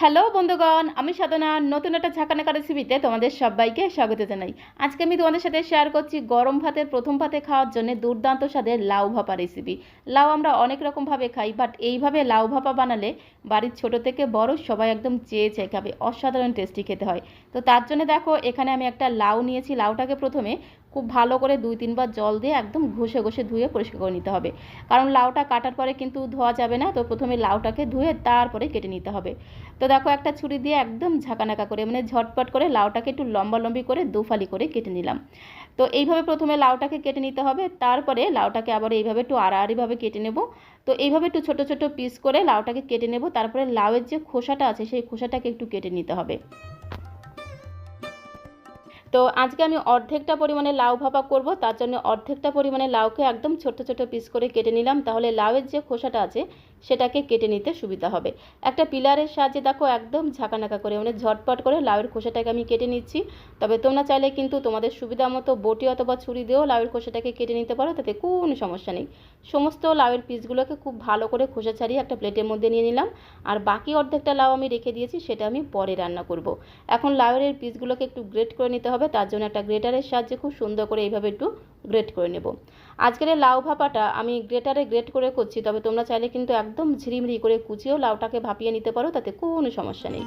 Hello বন্ধুগণ, আমি সাধনা, নতুন একটা ঝাঁকানাকা রেসিপিতে তোমাদের সবাইকে স্বাগত জানাই। আজকে আমি তোমাদের সাথে শেয়ার করছি গরম ভাতের প্রথম ভাতে খাওয়ার জন্য দুর্দান্ত স্বাদের লাউ ভাপা রেসিপি লাউ আমরা অনেক রকমভাবে খাই বাট এইভাবে লাউ ভাপা বানালে বাড়ির ছোট থেকে বড় সবাই একদম চেয়ে চেয়ে খাবে, অসাধারণ টেস্টি খেতে হয়। তো তার জন্য দেখো, এখানে আমি একটা লাউ নিয়েছি, লাউটাকে প্রথমে খুব ভালো করে দুই তিনবার জল দিয়ে একদম ঘষে ঘষে ধুয়ে পরিষ্কার করে নিতে হবে। কারণ লাউটা কাটার পরে কিন্তু ধোয়া যাবে না, তো প্রথমে লাউটাকে ধুয়ে তারপরে কেটে নিতে হবে। তো দেখো একটা ছুরি দিয়ে একদম ঝাঁকানাকা করে মানে ঝটপট করে লাউটাকে একটু লম্বা লম্বি করে দুফালি করে কেটে নিলাম। তো এইভাবে প্রথমে লাউটাকে কেটে নিতে হবে, তারপরে লাউটাকে আবার এইভাবে একটু আড়াআড়িভাবে কেটে নেব। তো এইভাবে একটু ছোট ছোট পিস করে লাউটাকে কেটে নেব, তারপরে লাউয়ের যে খোসাটা আছে, সেই খোসাটাকে একটু কেটে নিতে হবে। তো আজকে আমি অর্ধেকটা পরিমাণে লাউ ভাপা করব, তার জন্য অর্ধেকটা পরিমাণে লাউকে একদম ছোট ছোট পিস করে কেটে নিলাম। তাহলে লাউয়ের যে খোসাটা আছে সেটাকে কেটে নিতে সুবিধা হবে। একটা পিলারের সাহায্যে দেখো একদম ঝাঁকানাকা করে মানে ঝটপট করে লাউয়ের খোসাটাকে আমি কেটে নিচ্ছি। তবে তোমরা চাইলে কিন্তু তোমাদের সুবিধা মতো বটি অথবা ছুরি দিয়েও লাউয়ের খোসাটাকে কেটে নিতে পারো, তাতে কোনো সমস্যা নেই। সমস্ত লাউয়ের পিসগুলোকে খুব ভালো করে খোসা ছাড়িয়ে একটা প্লেটের মধ্যে নিয়ে নিলাম। আর বাকি অর্ধেকটা লাউ আমি রেখে দিয়েছি, সেটা আমি পরে রান্না করব। এখন লাউয়ের পিসগুলোকে একটু গ্রেট করে নিতে হবে, তার জন্য একটা গ্রেটারের সাহায্যে খুব সুন্দর করে এইভাবে একটু গ্রেট করে নেব। আজকের এই লাউ ভাপাটা আমি গ্রেটারে গ্রেট করে করছি, তবে তোমরা চাইলে কিন্তু একদম ঝিরিমিরি করে কুচিয়েও লাউটাকে ভাপিয়ে নিতে পারো, তাতে কোনো সমস্যা নেই।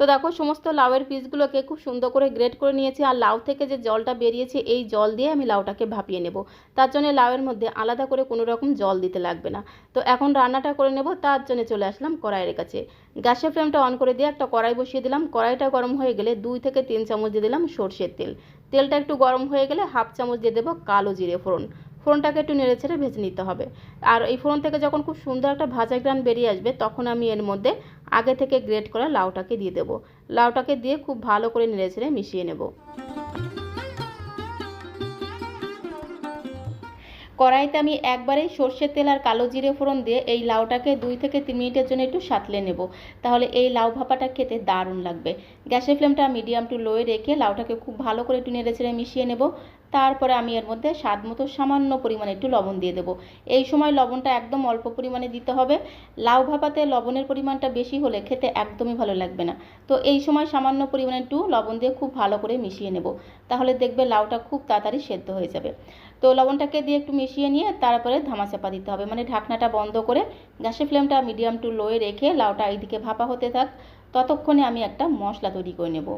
তো দেখো, সমস্ত লাউয়ের পিসগুলোকে খুব সুন্দর করে গ্রেট করে নিয়েছি আর লাউ থেকে যে জলটা বেরিয়েছে, এই জল দিয়ে আমি লাউটাকে ভাপিয়ে নেব। তার জন্য লাউয়ের মধ্যে আলাদা করে কোনো রকম জল দিতে লাগবে না। তো এখন রান্নাটা করে নেব, তার জন্য চলে আসলাম কড়াইয়ের কাছে। গ্যাসের ফ্লেমটা অন করে দিয়ে একটা কড়াই বসিয়ে দিলাম। কড়াইটা গরম হয়ে গেলে দুই থেকে তিন চামচ দিয়ে দিলাম সর্ষের তেল। তেলটা একটু গরম হয়ে গেলে হাফ চামচ দিয়ে দেবো কালো জিরে ফোড়ন। ফোড়নটাকে একটু নেড়ে ছেড়ে ভেজে নিতে হবে। আর এই ফোড়ন থেকে যখন খুব সুন্দর একটা ভাজা গ্রান বেরিয়ে আসবে, তখন আমি এর মধ্যে আগে থেকে গ্রেট করা লাউটাকে দিয়ে দেবো। লাউটাকে দিয়ে খুব ভালো করে নেড়ে ছেড়ে মিশিয়ে নেব। কড়াইতে আমি একবারেই সর্ষের তেল আর কালো জিরে ফোড়ন দিয়ে এই লাউটাকে দুই থেকে তিন মিনিটের জন্য একটু সাঁতলে নেব। তাহলে এই লাউ ভাপাটা খেতে দারুণ লাগবে। গ্যাসের ফ্লেমটা মিডিয়াম টু লোয়ে রেখে লাউটাকে খুব ভালো করে একটু নেড়ে ছেড়ে মিশিয়ে নেব। তারপরে আমি এর মধ্যে স্বাদ মতো সামান্য পরিমাণে একটু লবণ দিয়ে দেবো। এই সময় লবণটা একদম অল্প পরিমাণে দিতে হবে। লাউ ভাপাতে লবণের পরিমাণটা বেশি হলে খেতে একদমই ভালো লাগবে না। তো এই সময় সামান্য পরিমাণে একটু লবণ দিয়ে খুব ভালো করে মিশিয়ে নেব। তাহলে দেখবে লাউটা খুব তাড়াতাড়ি সেদ্ধ হয়ে যাবে। তো লবণটাকে দিয়ে একটু মিশিয়ে নিয়ে তারপরে ধামাচাপা দিতে হবে। মানে ঢাকনাটা বন্ধ করে গ্যাসের ফ্লেমটা মিডিয়াম টু লোয়ে রেখে লাউটা এইদিকে ভাপা হতে থাক। ততক্ষণে আমি একটা মশলা তৈরি করে নেব।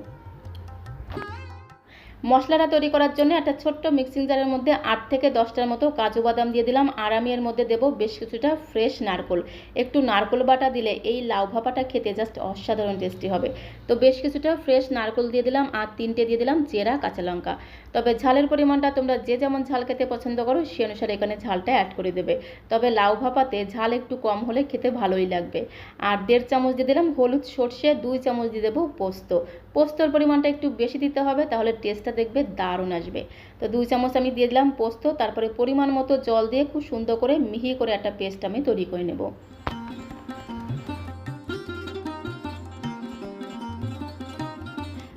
মশলাটা তৈরি করার জন্য একটা ছোট্ট মিক্সিং জারের মধ্যে আট থেকে দশটার মতো কাজু বাদাম দিয়ে দিলাম। আর আমি এর মধ্যে দেবো বেশ কিছুটা ফ্রেশ নারকোল। একটু নারকোল বাটা দিলে এই লাউ ভাপাটা খেতে জাস্ট অসাধারণ টেস্টি হবে। তো বেশ কিছুটা ফ্রেশ নারকোল দিয়ে দিলাম আর তিনটে দিয়ে দিলাম চেরা কাঁচা লঙ্কা। তবে ঝালের পরিমাণটা তোমরা যে যেমন ঝাল খেতে পছন্দ করো, সে অনুসারে এখানে ঝালটা অ্যাড করে দেবে। তবে লাউ ভাপাতে ঝাল একটু কম হলে খেতে ভালোই লাগবে। আর দেড় চামচ দিয়ে দিলাম হলুদ সর্ষে, দুই চামচ দিয়ে দেবো পোস্ত। পোস্তর পরিমাণটা একটু বেশি দিতে হবে, তাহলে টেস্টটা দেখবে দারুণ আসবে। তো দুই চামচ আমি দিয়ে দিলাম পোস্ত, তারপরে পরিমাণ মতো জল দিয়ে খুব সুন্দর করে মিহি করে একটা পেস্ট আমি তৈরি করে নেব।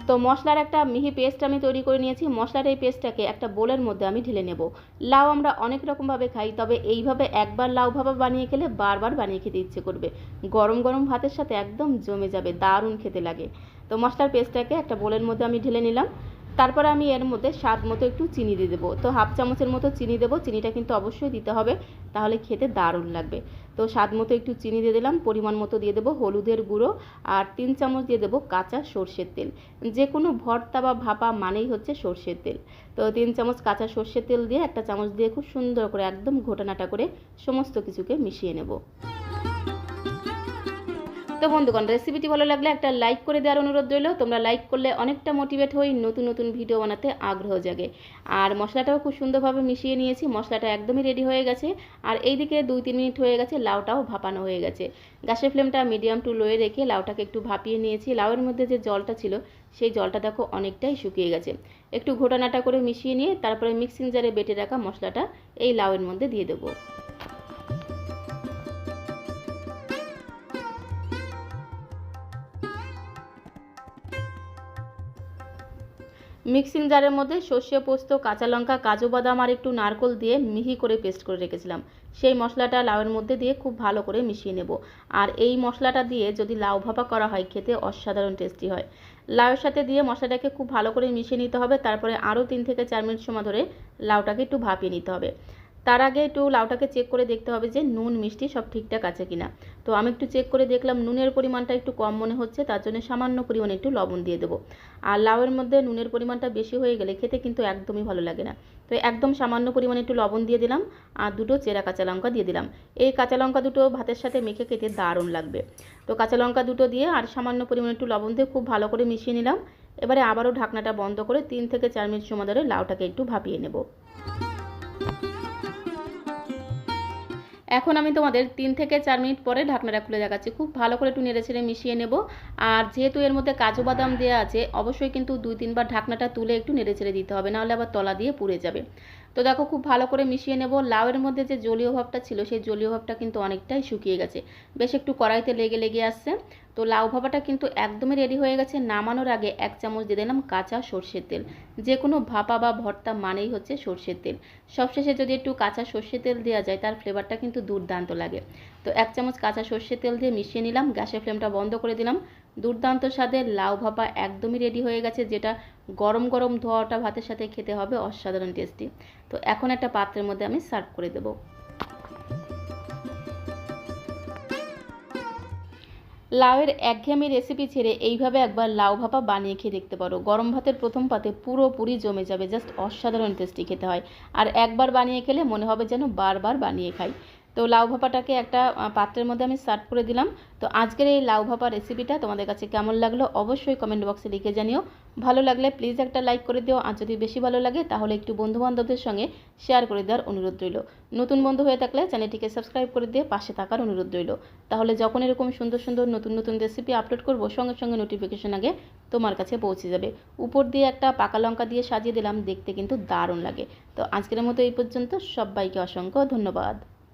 তো মশলার একটা মিহি পেস্ট আমি তৈরি করে নিয়েছি। মশলার এই পেস্টটাকে একটা বোলের মধ্যে আমি ঢেলে নেব। লাউ আমরা অনেক রকমভাবে খাই, তবে এইভাবে একবার লাউ ভাপা বানিয়ে খেলে বারবার বানিয়ে খেতে ইচ্ছে করবে। গরম গরম ভাতের সাথে একদম জমে যাবে, দারুণ খেতে লাগে। তো মশলার পেস্টটাকে একটা বোলের মধ্যে আমি ঢেলে নিলাম। তারপরে আমি এর মধ্যে স্বাদ মতো একটু চিনি দিয়ে দেবো। তো হাফ চামচের মতো চিনি দেবো। চিনিটা কিন্তু অবশ্যই দিতে হবে, তাহলে খেতে দারুণ লাগবে। তো স্বাদ মতো একটু চিনি দিয়ে দিলাম, পরিমাণ মতো দিয়ে দেবো হলুদের গুঁড়ো আর তিন চামচ দিয়ে দেবো কাঁচা সর্ষের তেল। যে কোনো ভর্তা বা ভাপা মানেই হচ্ছে সর্ষের তেল। তো তিন চামচ কাঁচা সর্ষের তেল দিয়ে একটা চামচ দিয়ে খুব সুন্দর করে একদম ঘোটানাটা করে সমস্ত কিছুকে মিশিয়ে নেব। তো বন্ধুগণ রেসিপিটি ভালো লাগলে একটা লাইক করে দেওয়ার অনুরোধ রইল। তোমরা লাইক করলে অনেকটা মোটিভেট হই, নতুন নতুন ভিডিও বানাতে আগ্রহ জাগে। আর মশলাটাও খুব সুন্দরভাবে মিশিয়ে নিয়েছি, মশলাটা একদমই রেডি হয়ে গেছে। আর এইদিকে দুই তিন মিনিট হয়ে গেছে, লাউটাও ভাপানো হয়ে গেছে। গ্যাসের ফ্লেমটা মিডিয়াম টু লোয়ে রেখে লাউটাকে একটু ভাপিয়ে নিয়েছি। লাউয়ের মধ্যে যে জলটা ছিল, সেই জলটা দেখো অনেকটাই শুকিয়ে গেছে। একটু ঘোটানাটা করে মিশিয়ে নিয়ে তারপরে মিক্সিং জারে বেটে রাখা মশলাটা এই লাউয়ের মধ্যে দিয়ে দেবো। মিক্সিং জারের মধ্যে সর্ষে পোস্ত, কাঁচা লঙ্কা, কাজু বাদাম আর একটু নারকোল দিয়ে মিহি করে পেস্ট করে রেখেছিলাম। সেই মশলাটা লাউয়ের মধ্যে দিয়ে খুব ভালো করে মিশিয়ে নেব। আর এই মশলাটা দিয়ে যদি লাউ ভাপা করা হয়, খেতে অসাধারণ টেস্টি হয়। লাউয়ের সাথে দিয়ে মশলাটাকে খুব ভালো করে মিশিয়ে নিতে হবে। তারপরে আরও তিন থেকে চার মিনিট সময় ধরে লাউটাকে একটু ভাপিয়ে নিতে হবে। তার আগে একটু লাউটাকে চেক করে দেখতে হবে যে নুন, মিষ্টি সব ঠিকঠাক আছে কিনা। তো আমি একটু চেক করে দেখলাম নুনের পরিমাণটা একটু কম মনে হচ্ছে, তার জন্য সামান্য পরিমাণে একটু লবণ দিয়ে দেবো। আর লাউয়ের মধ্যে নুনের পরিমাণটা বেশি হয়ে গেলে খেতে কিন্তু একদমই ভালো লাগে না। তো একদম সামান্য পরিমাণে একটু লবণ দিয়ে দিলাম, আর দুটো চেরা কাঁচা লঙ্কা দিয়ে দিলাম। এই কাঁচা লঙ্কা দুটো ভাতের সাথে মেখে খেতে দারুণ লাগবে। তো কাঁচা লঙ্কা দুটো দিয়ে আর সামান্য পরিমাণে একটু লবণ দিয়ে খুব ভালো করে মিশিয়ে নিলাম। এবারে আবারও ঢাকনাটা বন্ধ করে তিন থেকে চার মিনিট সময় ধরে লাউটাকে একটু ভাপিয়ে নেব। এখন আমি তোমাদের তিন থেকে চার মিনিট পরে ঢাকনাটা খুলে দেখাচ্ছি। খুব ভালো করে একটু নেড়ে ছেড়ে মিশিয়ে নেব। আর যেহেতু এর মধ্যে কাজু বাদাম দেওয়া আছে, অবশ্যই কিন্তু দুই তিনবার ঢাকনাটা তুলে একটু নেড়ে ছেড়ে দিতে হবে, নাহলে আবার তলা দিয়ে পুড়ে যাবে। তো দেখো, খুব ভালো করে মিশিয়ে নেব। লাউয়ের মধ্যে যে জলীয় ভাবটা ছিল, সেই জলীয় ভাবটা কিন্তু অনেকটাই শুকিয়ে গেছে। বেশ একটু কড়াইতে লেগে লেগে আসছে। তো লাউ ভাপাটা কিন্তু একদমই রেডি হয়ে গেছে নামানোর আগে এক চামচ দিয়ে দিলাম কাঁচা সর্ষের তেল। যে কোনো ভাপা বা ভর্তা মানেই হচ্ছে সর্ষের তেল। সবশেষে যদি একটু কাঁচা সর্ষের তেল দেওয়া যায় তার ফ্লেভারটা কিন্তু দুর্দান্ত লাগে। তো এক চামচ কাঁচা সর্ষের তেল দিয়ে মিশিয়ে নিলাম, গ্যাসের ফ্লেমটা বন্ধ করে দিলাম। দুর্দান্ত স্বাদের লাউ ভাপা একদমই রেডি হয়ে গেছে, যেটা গরম গরম ধোয়াটা ভাতের সাথে খেতে হবে অসাধারণ টেস্টি তো এখন একটা পাত্রের মধ্যে আমি সার্ভ করে দেবো। লাউয়ের একঘেয়েমি রেসিপি ছেড়ে এইভাবে একবার লাউ ভাপা বানিয়ে খেয়ে দেখতে পারো। গরম ভাতের প্রথম পাতে পুরোপুরি জমে যাবে জাস্ট অসাধারণ টেস্টি খেতে হয়। আর একবার বানিয়ে খেলে মনে হবে যেন বারবার বানিয়ে খাই। তো লাউ ভাপাটাকে একটা পাত্রের মধ্যে আমি সার্ভ করে দিলাম। তো আজকের এই লাউ ভাপা রেসিপিটা তোমাদের কাছে কেমন লাগল অবশ্যই কমেন্ট বক্সে লিখে জানিও। ভালো লাগলে প্লিজ একটা লাইক করে দিও, আর যদি বেশি ভালো লাগে তাহলে একটু বন্ধুবান্ধবদের সঙ্গে শেয়ার করে দেওয়ার অনুরোধ রইল। নতুন বন্ধু হয়ে থাকলে চ্যানেলটিকে সাবস্ক্রাইব করে দিয়ে পাশে থাকার অনুরোধ রইল। তাহলে যখন এরকম সুন্দর সুন্দর নতুন নতুন রেসিপি আপলোড করব, সঙ্গে সঙ্গে নোটিফিকেশন আগে তোমার কাছে পৌঁছে যাবে। উপর দিয়ে একটা পাকা লঙ্কা দিয়ে সাজিয়ে দিলাম, দেখতে কিন্তু দারুণ লাগে। তো আজকের মতো এই পর্যন্ত, সবাইকে অসংখ্য ধন্যবাদ।